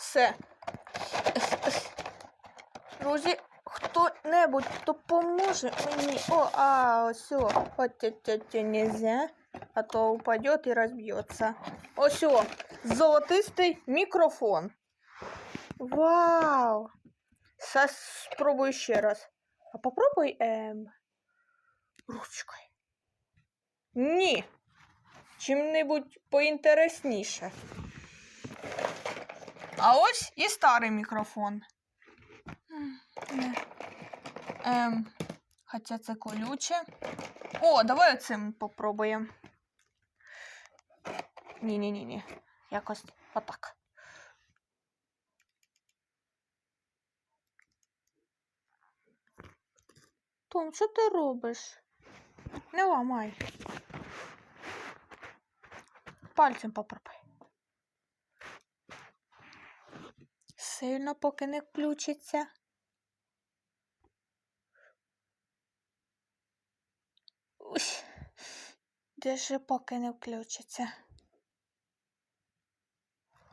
Все. Друзі, хто-небудь допоможе мені. О, а, ось. От це нельзя, а то упадет і розб'ється. Ось, о, золотистий мікрофон. Вау! Сейчас спробую ще раз. А попробуй ем, ручкою. Ні. Чим-небудь поінтересніше. А ось і старий мікрофон. Ем, хоча це колюче. О, давай цим попробуємо. Ні-ні-ні. Якось отак. Том, що ти робиш? Не ламай. Пальцем попробуй. Сильно поки не включиться. Ой, Держи, поки не включиться.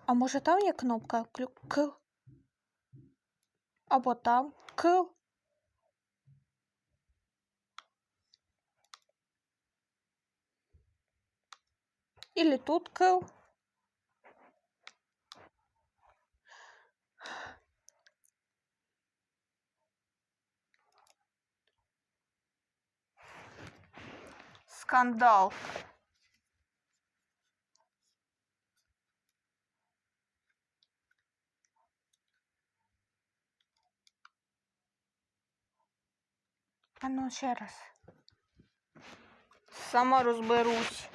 А може там є кнопка. К? Або там К? Или тут К? Скандал. А ну ще раз. Сама розберусь.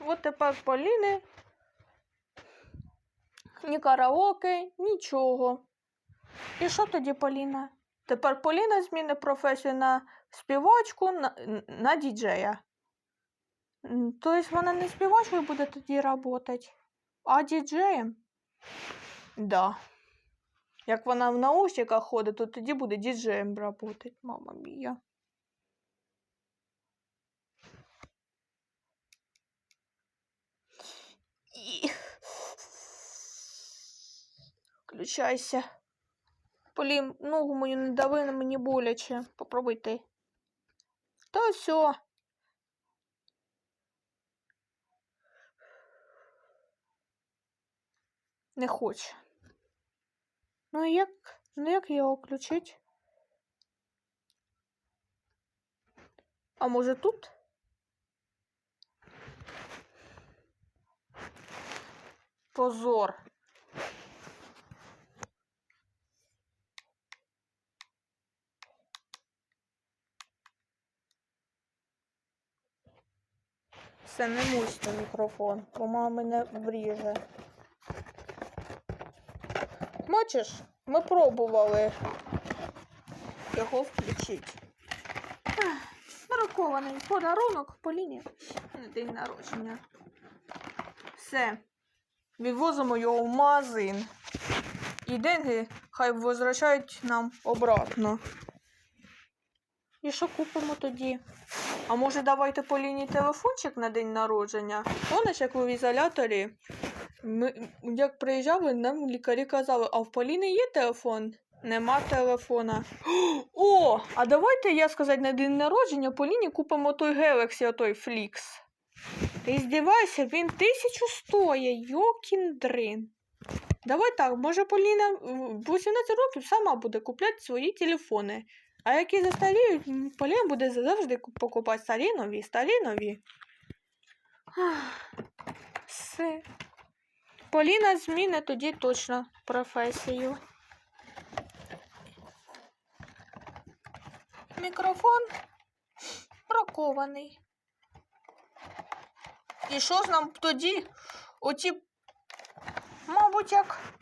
От тепер Поліни. Ні караоке, нічого. І що тоді Поліна? Тепер Поліна змінить професію на співачку на, на діджея. Тобто вона не співачкою буде тоді працювати, а діджеєм? Да. Як вона в наушниках ходить, то тоді буде діджеєм працювати. Мама мія. Включайся. Полім, ногу мою не дави, мені боляче. Попробуй ти. Та все. Не хоче. Ну як? Ну як його включить? А може тут? Позор. Все, не мучте мікрофон, бо мама мене вріже. Бачиш, ми пробували його включити. Ех, Бракований подарунок Поліні на день народження. Все. Відвозимо його в магазин. І деньги хай возвращають нам обратно. І що купимо тоді? А може давайте Поліні телефончик на день народження? Помниш, як ви в ізоляторі? Ми, як приїжджали, нам лікарі казали, а в Поліни є телефон? Нема телефона. О, а давайте я сказати на день народження Поліні купимо той Galaxy, той Flix. Ти здівайся, він тисячу стоїть, йокін дрин. Давай так, може Поліна в 18 років сама буде купляти свої телефони. А які застаріють, м, Поліна буде завжди покупати старі нові, старі нові. Все. Поліна зміни тоді точно професію. Мікрофон бракований. І що ж нам тоді оці, мабуть, як.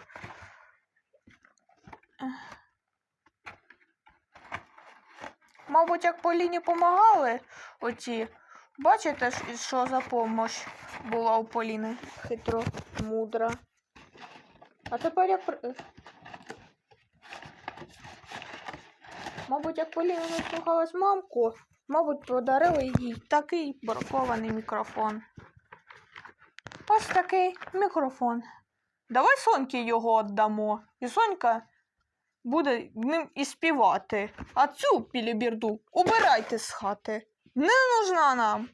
Мабуть, як Поліні помагали оці. Бачите, що за помощь була у Поліни? Хитро, мудра. А тепер як. Мабуть, як Поліна слухалась мамку, мабуть, подарили їй такий бракований мікрофон. ось такий мікрофон. Давай Соньки його віддамо. І Сонька буде ним і співати. А цю пілібірду убирайте з хати. Не нужна нам.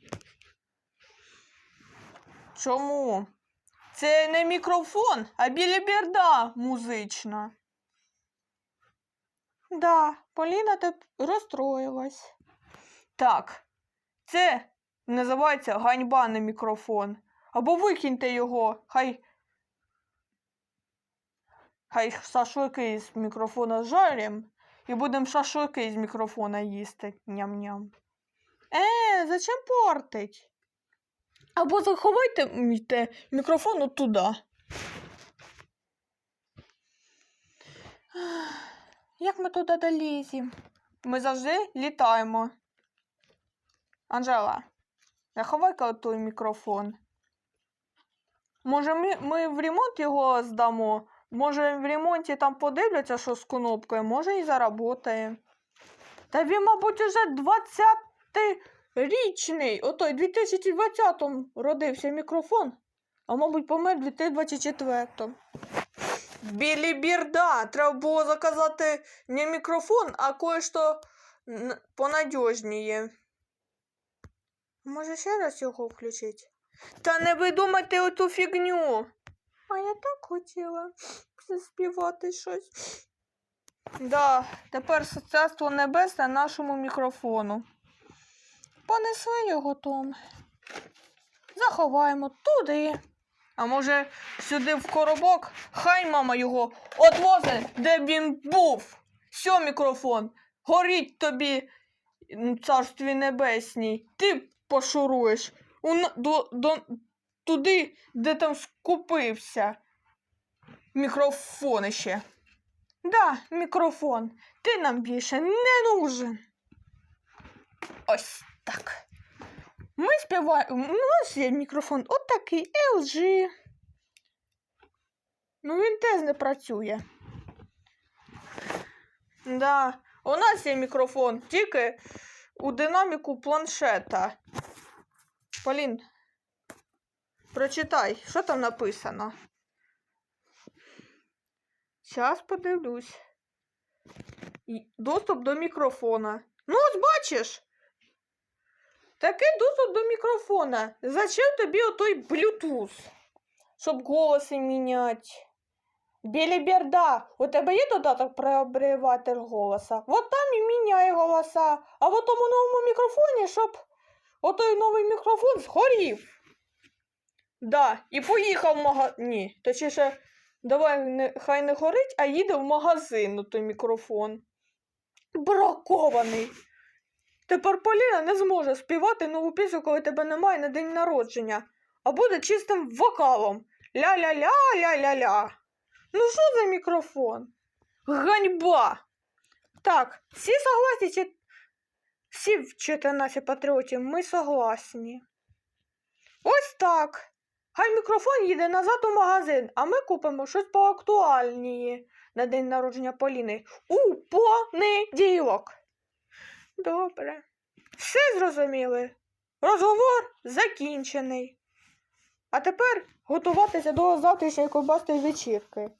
Чому? Це не мікрофон, а біліберда музична. Да, Поліна теп розстроїлась. Так, це називається ганьба на мікрофон. Або викиньте його, хай. Хай шашлики з мікрофона жарим і будемо шашлики з мікрофона їсти. Ням-ням. Е, зачем портить? Або заховайте мійте мікрофон от туди. Як ми туди доліземо? Ми завжди літаємо. Анжела, заховай-ка той мікрофон. Може, ми, ми в ремонт його здамо? Може, в ремонті там подивляться, що з кнопкою, може і заработає. Та він, мабуть, уже 20-річний. Отой 2020-му родився мікрофон, а мабуть, помер 2024-му. Білі бірда. Треба було заказати не мікрофон, а кое-що понадіжніє. Може ще раз його включити? Та не видумайте оту фігню. А я так хотіла заспівати щось. Да, тепер царство небесне нашому мікрофону. Понесли його Том. Заховаємо туди. А може, сюди в коробок, хай мама його одвозить, де він був. Сьо мікрофон. Горіть тобі, царстві небесній. Ти пошуруєш у, до, до, туди, де там скупився. Мікрофон ще. Да, мікрофон. Ти нам більше не нужен. Ось так. Ми співаємо. У нас є мікрофон отакий LG. Ну він теж не працює. Да, у нас є мікрофон тільки у динаміку планшета. Полін, прочитай, що там написано. Зараз подивлюсь. Доступ до мікрофона. Ну, ось бачиш. Такий доступ до мікрофона. Зачем тобі отой Bluetooth? Щоб голоси міняти. Біліберда, у тебе є додаток про голоса? От там і міняє голоса. А в тому новому мікрофоні, щоб отой новий мікрофон згорів. Да, і поїхав в магазин. Ні, точніше, давай не, хай не горить, а їде в магазин на той мікрофон. Бракований. Тепер Поліна не зможе співати нову пісню, коли тебе немає на день народження, а буде чистим вокалом. Ля-ля-ля, ля-ля-ля. Ну що за мікрофон? Ганьба! Так, всі согласні чи... Всі в 14 патріотів, ми согласні. Ось так. Хай мікрофон їде назад у магазин, а ми купимо щось поактуальніє на день народження Поліни. У понеділок. Добре. Все зрозуміли. Розговор закінчений. А тепер готуватися до завтрашньої ковбасної вечірки.